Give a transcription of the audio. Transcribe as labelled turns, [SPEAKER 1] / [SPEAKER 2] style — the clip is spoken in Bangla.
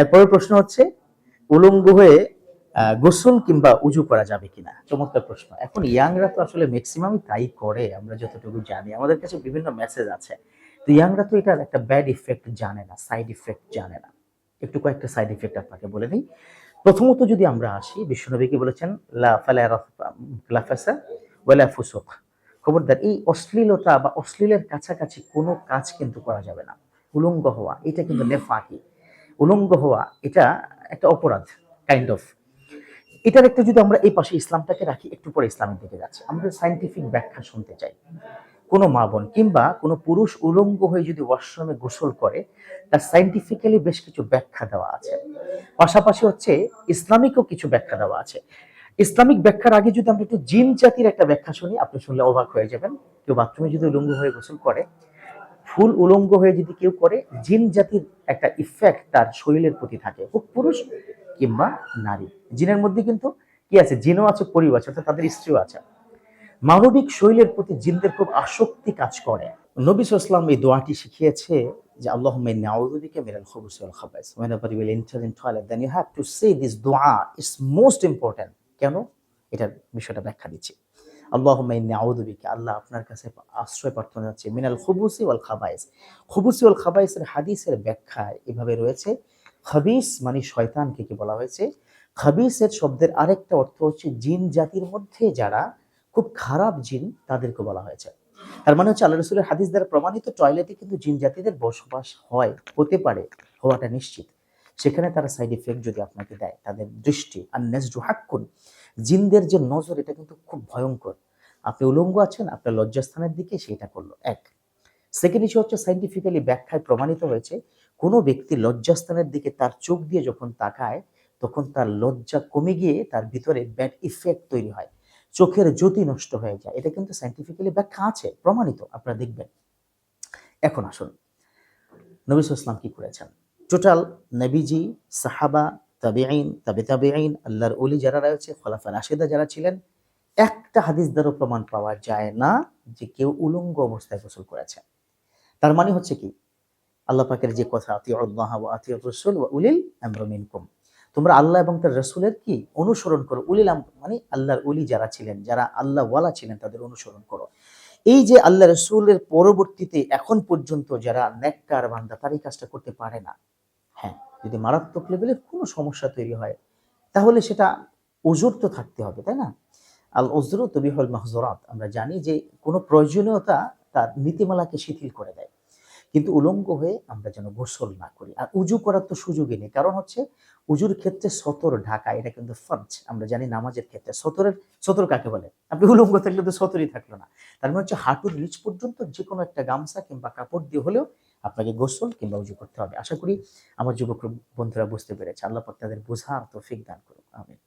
[SPEAKER 1] এরপরের প্রশ্ন হচ্ছে, উলঙ্গ হয়ে গোসল কিংবা উজু করা যাবে কিনা? চমৎকার প্রশ্ন। এখন ইয়াংরা তো আসলে ম্যাক্সিমামই তাই করে, আমরা যতটুকু জানি। আমাদের কাছে বিভিন্ন মেসেজ আছে। তো ইয়াংরা তো এটার একটা ব্যাড ইফেক্ট জানে না সাইড ইফেক্ট জানে না। একটু কয়েকটা সাইড ইফেক্ট আপনাকে বলে দিই। প্রথমত যদি আমরা আসি, বিশ্বনবী কি বলেছেন? খবরদার, এই অশ্লীলতা বা অশ্লীলের কাছাকাছি কোনো কাজ কিন্তু করা যাবে না। উলঙ্গ হওয়া, এটা কিন্তু নেফাকি। উলঙ্গ হওয়া এটা একটা অপরাধ কাইন্ড অফ এটার একটা যদি আমরা এই পাশে ইসলামটাকে রাখি, একটু পরে ইসলামের দিকে যাচ্ছি। আমরা সাইন্টিফিক ব্যাখ্যা শুনতে চাই। কোনো মা বোন কিংবা কোনো পুরুষ উলঙ্গ হয়ে যদি ওয়াশরুমে গোসল করে, তার সাইন্টিফিক্যালি বেশ কিছু ব্যাখ্যা দেওয়া আছে। পাশাপাশি হচ্ছে ইসলামিকও কিছু ব্যাখ্যা দেওয়া আছে। ইসলামিক ব্যাখ্যার আগে যদি আমরা একটু জিন জাতির একটা ব্যাখ্যা শুনি, আপনি শুনলে অবাক হয়ে যাবেন। কেউ বাথরুমে যদি উলঙ্গ হয়ে গোসল করে ফুল উলঙ্গ হয়ে যদি কেউ করে, জিন জাতির একটা ইফেক্ট তার শরীরের প্রতি থাকে, হোক পুরুষ কিংবা নারী। জিনের মধ্যে কিন্তু কি আছে? জিনও আছে, পরিও আছে, অর্থাৎ তাদের স্ত্রীও আছে। মানবিক শৈলের প্রতি জিনদের খুব আসক্তি কাজ করে। নবী সাল্লাম এই দোয়াটি শিখিয়েছে যে আল্লাহ নাউযুবিকা মিনাল খুবুসি ওয়াল খাবাইস। whenever you will enter in toilet then you have to say this dua কেন? এটার বিষয়টা ব্যাখ্যা দিচ্ছি। আল্লাহ নাউযুবিকা আল্লাহ আপনার কাছে আশ্রয় প্রার্থনা যাচ্ছে মিনাল খুবুসি ওয়াল খাবাইস। খুবুসি ওয়াল খাবাইসের হাদিসের ব্যাখ্যা এভাবে রয়েছে। খাবিস মানে শয়তানকে কি বলা হয়েছে? খাবিসের শব্দের আরেকটা অর্থ হচ্ছে জিন জাতির মধ্যে যারা খুব খারাপ জিন তাদেরকে বলা হয়েছে। তার মানে হচ্ছে আল্লাহ রসুলের হাদিস দ্বারা প্রমাণিত টয়লেটে কিন্তু জিন জাতিদের বসবাস হয়, হতে পারে, হওয়াটা নিশ্চিত। সেখানে তারা সাইড ইফেক্ট যদি আপনাকে দেয়, তাদের দৃষ্টি আর নেজরু হাক্কুন, জিনদের যে নজর, এটা কিন্তু খুব ভয়ঙ্কর। আপনি উলঙ্গ আছেন, আপনার লজ্জাস্থানের দিকে সেটা করল, এক। সেকেন্ড ইস্যু হচ্ছে সাইন্টিফিক্যালি ব্যাখ্যায় প্রমাণিত হয়েছে, কোনো ব্যক্তি লজ্জাস্থানের দিকে তার চোখ দিয়ে যখন তাকায়, তখন তার লজ্জা কমে গিয়ে তার ভিতরে ব্যাড ইফেক্ট তৈরি হয়। চোখের জ্যোতি নষ্ট হয়ে যায়। এটা কিন্তু সাইন্টিফিক্যালি ব্যাখ্যা আছে, প্রমাণিত, আপনারা দেখবেন। এখন আসুন, নবী ইসলাম কি করেছেন? টোটাল নবীজি সাহাবা তাবিআইন তাবে তাবিআইন আল্লাহর ওলি যারা রয়েছে, খলাফা রাশেদা যারা ছিলেন, একটা হাদিস দ্বারা প্রমাণ পাওয়া যায় না যে কেউ উলঙ্গ অবস্থায় গোসল করেছে। তার মানে হচ্ছে কি, আল্লাহ পাকের যে কথা আতি আল্লাহ আতি রসুল উলিল আমর মিনকুম। তোমরা আল্লাহ এবং তার রসুলের কি অনুসরণ করো? উলিল মানে আল্লাহর উলি যারা ছিলেন, যারা আল্লাহ ওয়ালা ছিলেন, তাদের অনুসরণ করো। এই যে আল্লাহ রসুলের পরবর্তীতে, এখন পর্যন্ত যারা নেককার বান্দা, তার এই কাজটা করতে পারে না। হ্যাঁ। যদি মারাত্মক লেভেলে কোনো সমস্যা তৈরি হয়, তাহলে সেটা ওজোর তো থাকতে হবে, তাই না? আল ওজরু তবিহল মাহজরাত, আমরা জানি যে কোনো প্রয়োজনীয়তা তার নীতিমালাকে শিথিল করে দেয়। কিন্তু উলঙ্গ হয়ে আমরা যেন গোসল না করি। আর উজু করার তো সুযোগই নেই। কারণ হচ্ছে উজুর ক্ষেত্রে সতর ঢাকা, এটা কিন্তু ফর্জ। আমরা জানি নামাজের ক্ষেত্রে সতরের, সতর কাকে বলে? আপনি উলঙ্গ থাকলে তো সতরই থাকল না। তার মানে হচ্ছে হাঁটুর নিচ পর্যন্ত যে কোনো একটা গামছা কিংবা কাপড় দিয়ে হলেও আপনাকে গোসল কিংবা উজু করতে হবে। আশা করি আমার যুবক বন্ধুরা বুঝতে পেরেছে। আল্লাহ পাক তাদের বোঝার তৌফিক দান করুন আমিন।